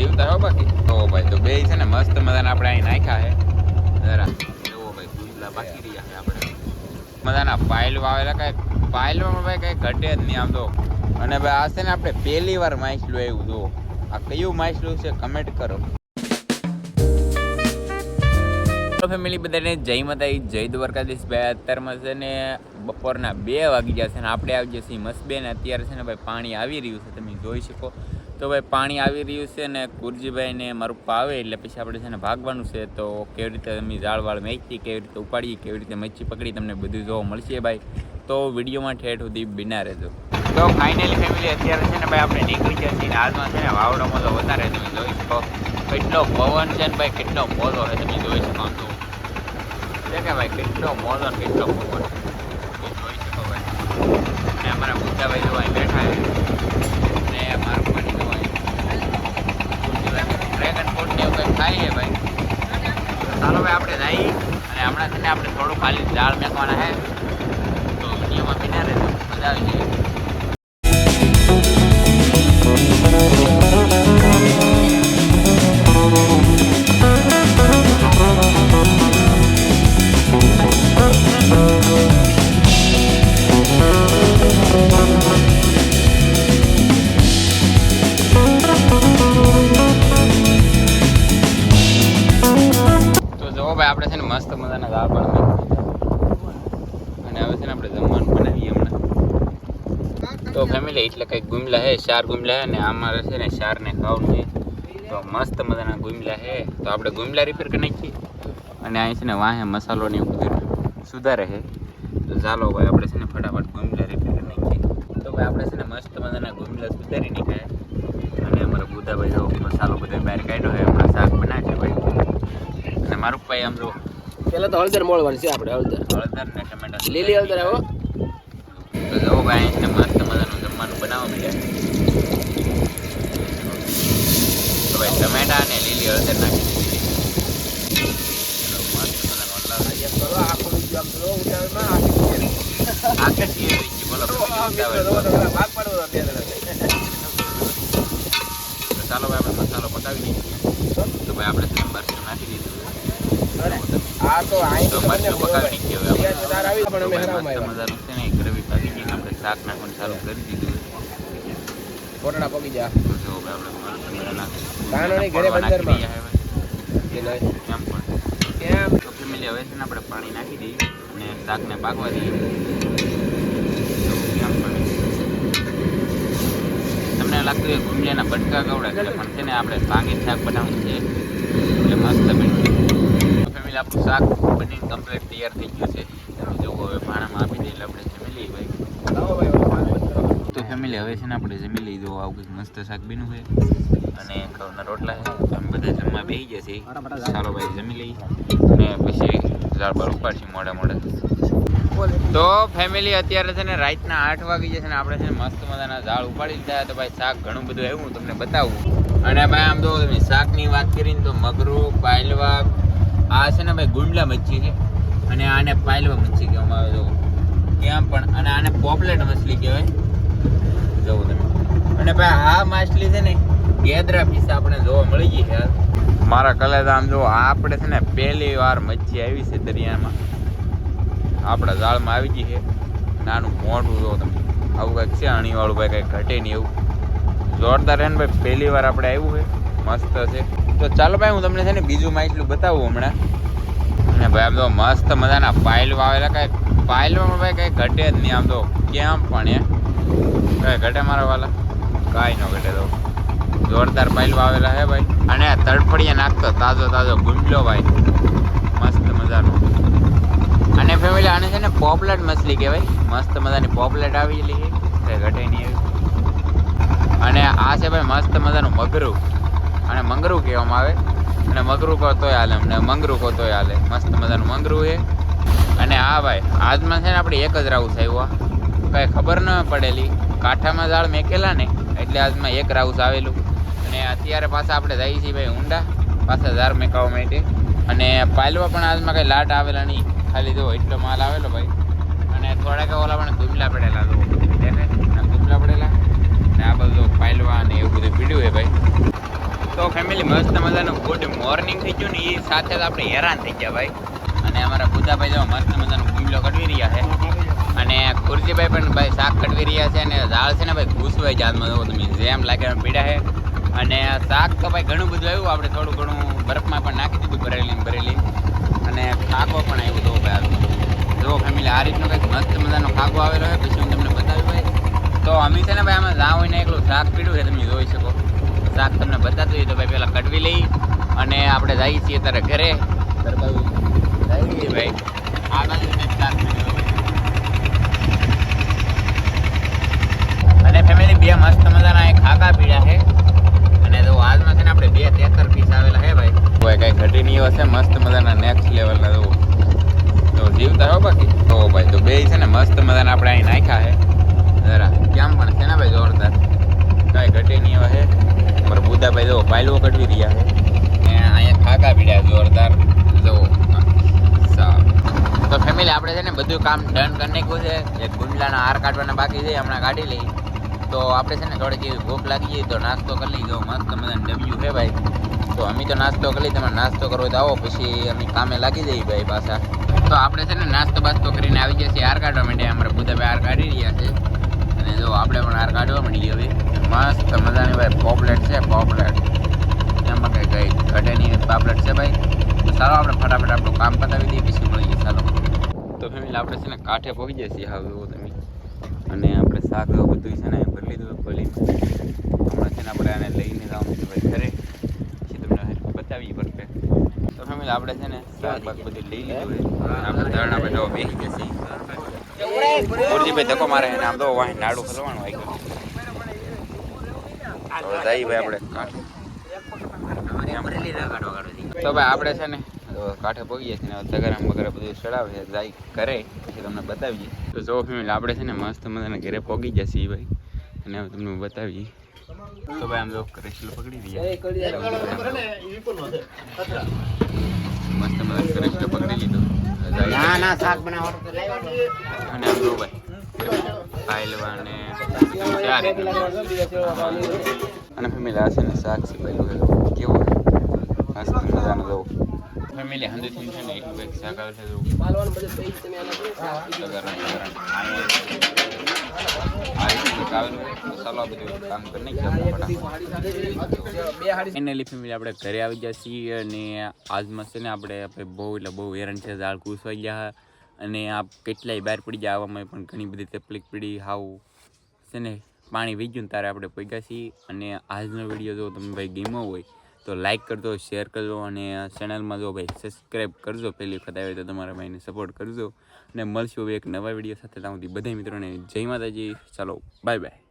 જીવતા હો બાકી? તો ભાઈ તો બે છે ને મસ્ત મજાના આપણે અહીં નાખ્યા છે. જરા જુઓ ભાઈ બાકી રહ્યા છે આપણે. મજાના પાયલ વાવેલા કઈ પાયલમાં ભાઈ કઈ ઘટે જ નહીં આમ તો. અને ભાઈ આ છે ને આપણે પહેલી વાર માછલું એવું જો આ કયું માછલું છે કમેન્ટ કરો. ફેમિલી બધાને જય માતા જય દ્વારકાધીશ ભાઈ. અત્યારમાં છે ને બપોરના બે વાગી ગયા છે ને આપણે આવી જઈએ છીએ ને અત્યારે છે ને ભાઈ પાણી આવી રહ્યું છે તમે જોઈ શકો. તો ભાઈ પાણી આવી રહ્યું છે ને કુરજીભાઈને મારું પાવે એટલે પછી આપણે છે ને ભાગવાનું છે. તો કેવી રીતે અમે ઝાડવાળ વાળ મેચી કેવી રીતે ઉપાડીએ, કેવી રીતે મચ્છી પકડી, તમને બધું જોવા મળશે ભાઈ. તો વિડીયોમાં ઠેઠ સુધી બિના રહેજો. તો ફાઇનલી ફેમિલી અત્યારે છે ને ભાઈ આપણે નીકળી ગયા છીએ આજમાં છે ને વાવડામાં તો વધારે તમે જોઈ શકો. કેટલો પવન છે ને ભાઈ, કેટલો મોલો છે તમે જોઈ શકો તો. છે કે ભાઈ, કેટલો મોલો કેટલો પવન. જોઈ શકો ભાઈ. અમારા મોટા ભાઈ જો અહીં બેઠા છે. ને મારું પાણી જો ડ્રેગન ફ્રૂટ ને એવું કંઈક ખાઈએ ભાઈ આપણે જઈએ અને હમણાં છે ને આપણે થોડું ખાલી દાળ મેકવાના છે. તો વિડીયોમાં બિના રહેજો મજા આવી જાય. ભાઈ, આપણે છે ને મસ્ત મજાના દાળ પણ અને હવે છે ને આપણે જમવાનું બનાવીએ હમણાં. તો ફેમિલી એટલે કંઈક ગુમલા હે ચાર ગુમલા હે ને અમારે છે ને ચારને ને ખાવાનું છે. તો મસ્ત મજાના ગુમલા હે. તો આપણે ગુમલા રિપેર કરી નાખીએ. અને અહીં છે ને વાહે મસાલો ને એવું સુધારે છે. તો ચાલો ભાઈ, આપણે છે ને ફટાફટ ગુમલા રિપેર કરી નાખીએ. તો ભાઈ, આપણે છે ને મસ્ત મજાના ગુમલા સુધારી નાખ્યા અને અમારા બુધાભાઈ જો મસાલો બધો બહાર કાઢ્યો હે હમણાં શાક બનાવશે ભાઈ. મારું આમ જો. પેલા તો હળદર મોળવાની છે આપણે હળદર. હળદર ને ટમેટા લીલી હળદર આવો. તો જો ભાઈ એને મસ્ત મજાનું જમવાનું બનાવવા મળે તો ભાઈ ટમેટા ને લીલી હળદર નાખી ચાલો ભાઈ આપણે મસાલો પકાવી દઈએ તો ભાઈ આપણે છે મરચું નાખી દીધું. આ તો આઈ તો આવી પણ અમે તો ભાઈ હરાવમાં મસ્ત આવ્યા. મજાનું છે ને ગ્રેવી પાકી ગઈ આપણે શાક નાખવાનું ચાલુ કરી દીધું કોટડા પગી જા જો આપણે મસ્ત મજાના કાનોની ઘરે બંદરમાં. દઈએ હવે. કે નહીં? કેમ પણ? કેમ? તો ફેમિલી હવે છે ને આપણે પાણી નાખી દઈએ અને શાકને પાકવા દઈએ. કેમ પણ? તમને લાગતું હોય ગુંડિયાના બટકા કવડા એટલે પણ છે ને આપણે ભાંગીને શાક બનાવવાનું છે. એટલે મસ્ત ફેમિલી આપણું શાક બની કમ્પ્લીટ તૈયાર થઈ ગયું છે. તમે જોવો હવે ભાણામાં આપી દઈએ આપણે જમી લઈએ ભાઈ. તો ફેમિલી હવે છે ને આપણે જમી લઈ દો આવું કંઈક મસ્ત શાક બીનું છે. અને ઘઉંના રોટલા છે. અમે બધા જમવા બેસી ગયા છીએ. ચાલો ભાઈ જમી લઈએ. અને પછી ઝાડ પર ઉપાડશું મોડા મોડા તો ફેમિલી અત્યારે છે ને રાતના આઠ વાગી જશે ને આપણે છે ને મસ્ત મજાના ઝાડ ઉપાડી લીધા તો ભાઈ શાક ઘણું બધું આવ્યું, હું તમને બતાવું. અને ભાઈ આમ તો તમે શાકની વાત કરીને તો મગરું પાયલવા આ છે ને ભાઈ ગુંડલા મચ્છી છે. અને આને પાયલવા મચ્છી કહેવામાં આવે તો એમ પણ, અને આને પોપલેટ મછલી કહેવાય. જવું તમે. અને ભાઈ આ માછલી છે ને, ગેદરા પીસ આપણે જોવા મળી ગઈ છે મારા કલેજ આમ જો આપણે છે ને પહેલી વાર મચ્છી આવી છે દરિયામાં. આપણા જાળમાં આવી ગઈ છે. નાનું મોટું જો તમે. આવું કંઈક છે, અણીવાળું ભાઈ, કંઈક ઘટે નહીં એવું. જોરદાર રહે ને ભાઈ, પહેલી વાર આપણે આવ્યું છે. મસ્ત છે. તો ચાલો ભાઈ, હું તમને છે ને બીજું માછલું બતાવું હમણાં. અને ભાઈ, આમ તો મસ્ત મજાના પાયલ વાવેલા, કાંઈ પાયલમાં ભાઈ કંઈ ઘટે જ નહીં. આમ તો કેમ પણ એ? કાંઈ ઘટે મારા વાલા? કાંઈ ન ઘટે તો. જોરદાર પાયલ વાવેલા હે ભાઈ. અને તડફડીએ નાખતો, તાજો તાજો ગુંડલો ભાઈ. મસ્ત મજાનો. અને ફેમિલી આને છે ને પોપલેટ મછલી કહેવાય. મસ્ત મજાની પોપલેટ આવેલી છે. ઘટે નહીં આવી અને આ છે ભાઈ મસ્ત મજાનું મગરું. અને મંગરું કહેવામાં આવે. અને મગરું કહો તોય હાલે અમને. મંગરું કહો તોય હાલે. મસ્ત મજાનું મંગરું છે. અને આ ભાઈ, આજમાં છે ને આપણે એક જ રાઉસ આવ્યો કાંઈ ખબર ન પડેલી. કાંઠામાં ઝાડ મેકેલા ને, એટલે આજમાં એક રાઉસ આવેલું. અને અત્યારે પાછા આપણે જઈએ છીએ ભાઈ ઊંડા. પાછા ઝાડ મેકાવા માટે. અને પાયલવા પણ આજમાં કંઈ લાટ આવેલા નહીં. ખાલી જો એટલો માલ આવેલો ભાઈ. અને થોડાક ઓલા પણ ગુમલા પડેલા જો. દેખાય? પડેલા? ને આ બધું પાયલવા ને એવું બધું પીડ્યું છે ભાઈ. તો ફેમિલી મસ્ત મજાનું ગુડ મોર્નિંગ થઈ ગયું ને એ સાથે જ આપણે હેરાન થઈ ગયા ભાઈ. અને અમારા બુધાભાઈ જો મસ્ત મજાનું ગુમલો કટવી રહ્યા છે. અને ખુરશીભાઈ પણ ભાઈ શાક કટવી રહ્યા છે અને ઝાડ છે ને ભાઈ ઘૂસવાય જાતમાં જો તમે જેમ લાગે એમ પીડા છે. અને શાક તો ભાઈ ઘણું બધું આવ્યું. આપણે થોડું ઘણું બરફમાં પણ નાખી દીધું ભરેલી ભરેલી. અને ખાકો પણ આવ્યું તો ભાઈ. જો ફેમિલી આ રીતનો કંઈક મસ્ત મજાનો ખાકો આવેલો હોય પછી હું તમને બતાવ્યું ભાઈ. તો અમે છે ને ભાઈ આમાં જાવ ને એકલું શાક પીડ્યું છે. તમે જોઈ શકો. શાક તમને બતાતું હોય તો ભાઈ પહેલાં કડવી લઈ અને આપણે જઈએ છીએ ત્યારે ઘરે. ભાઈ. અને ફેમિલી બે મસ્ત મજાના એક ખાકા પીડા છે. અને તો આજમાં છે ને આપણે બે તેતર પીસ આવેલા છે ભાઈ. કોઈ કઈ ઘટી નહીં હશે મસ્ત મજાના નેક્સ્ટ લેવલના તો તો જીવતા હો બાકી? તો ભાઈ તો બે છે ને મસ્ત મજાના આપણે અહીં નાખ્યા છે. જરા, કેમ પણ છે ને ભાઈ જોરદાર? કાંઈ ઘટે નહીં હવે. છે મારા બુદ્ધાભાઈ જો પાયલો કઢવી રહ્યા છે. ને અહીંયા ખાકા પીડ્યા જોરદાર. જો તો ફેમિલી આપણે છે ને બધું કામ ડન કરી નાખ્યું છે. એક ગુંડલાના હાર કાઢવાના બાકી છે, હમણાં કાઢી લઈ. તો આપણે છે ને થોડીક એવી ભૂખ લાગી જાય તો નાસ્તો કરી લઈ જો મસ્ત મજાનું ડબ્યું છે ભાઈ. તો અમે તો નાસ્તો કરી લઈ તમે નાસ્તો કરવો તો આવો, પછી અમે કામે લાગી જઈએ ભાઈ પાછા. તો આપણે છે ને નાસ્તો બાસ્તો કરીને આવી જશે હાર કાઢવા માટે. અમારા બુધાભાઈ હાર કાઢી રહ્યા છે અને જો આપણે પણ હાર કાઢવા માંડીએ હવે મસ્ત મજાની ભાઈ પોપલેટ છે પોપલેટ એમાં કંઈ કઈ ઘટેની પોપલેટ છે ભાઈ. તો ચાલો આપણે ફટાફટ આપણું કામ પતાવી દઈએ પછી મળીએ ચાલો. તો ફેમિલી આપણે છે ને કાંઠે પહોંચી જઈએ છીએ હાવ એવું તમે. અને આપણે શાક એવું બધું છે ને ભરી લીધું ખોલીમાં હમણાં છે ને આપણે આને લઈને જવાનું છે ભાઈ ઘરે. પછી તમને બતાવીએ પરફેક્ટ તો ફેમિલી આપણે છે ને શાકભાગ બધું લઈ લીધું આપણે ધરણ જો બેસી જશે ગુરજીભાઈ ધક્કો મારે એને આમ તો વાહી નાડું ખલવાનું આવી ગયું તો ભાઈ આપણે કાંઠે. તો ભાઈ આપણે છે ને કાંઠે પગીએ છીએ ને તગરામ વગેરે બધું ચડાવે છે જાય કરે પછી તમને બતાવીએ. તો જો ફેમિલી આપણે છે ને મસ્ત મજાના ઘરે પહોંચી જશે એ ભાઈ. અને હવે તમને બતાવીએ. તો ભાઈ આમ જો કરેશલો પકડી દઈએ. મસ્ત મજાનો કરેશલો પકડી લીધો. ના ના શાક બનાવવાનું અને આમ જો ભાઈ. અને ચાર અને ફેમિલી આ છે ને શાક છે પહેલું કેવો મસ્ત મજાનો જવું. ફેમિલી હંદેથી છે ને એક શાક આવે છે જો પાલવાનું બધું પૈસ તમે આના કરો. ગરમ ગરમ આપણે ફટાફટ. બે હાડી ફાઇનલી ફેમિલી આપણે ઘરે આવી ગયા છીએ અને આજમાં છે ને આપણે આપણે બહુ એટલે બહુ હેરાન છે ઝાડ કૂસવાઈ ગયા અને આ કેટલાય બહાર પડી ગયા આવવામાં પણ ઘણી બધી તકલીફ પડી. હાવ છે ને, પાણી વહી ગયું ને તારે આપણે પગ્યા છીએ. અને આજનો વીડિયો જો તમે ભાઈ ગેમો હોય તો લાઈક કરજો શેર કરજો અને ચેનલમાં જો ભાઈ સબસ્ક્રાઈબ કરજો પહેલી વખત આવે તો તમારા ભાઈને સપોર્ટ કરજો. અને મળશું એક નવા વીડિયો સાથે ત્યાં સુધી. બધા મિત્રોને જય માતાજી. ચાલો બાય બાય